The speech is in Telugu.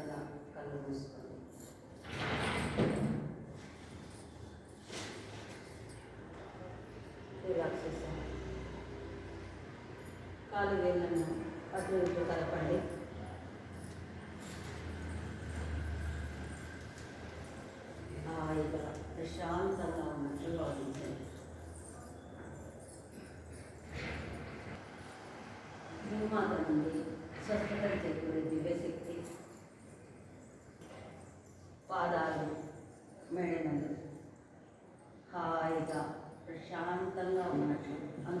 నెమ్మదిగా కళ్ళు మూసుకొని. రిలాక్స్ కాలు వేళ్ళను అటు ఇటు కలపండి. హాయిగా ప్రశాంతంగా ఉన్నట్లు భావించండి భూమాత నుండి స్వస్థత చేకూరే దివ్యశక్తి పాదాలు మెడనలు హాయిగా ప్రశాంతంగా ఉన్నట్లు అను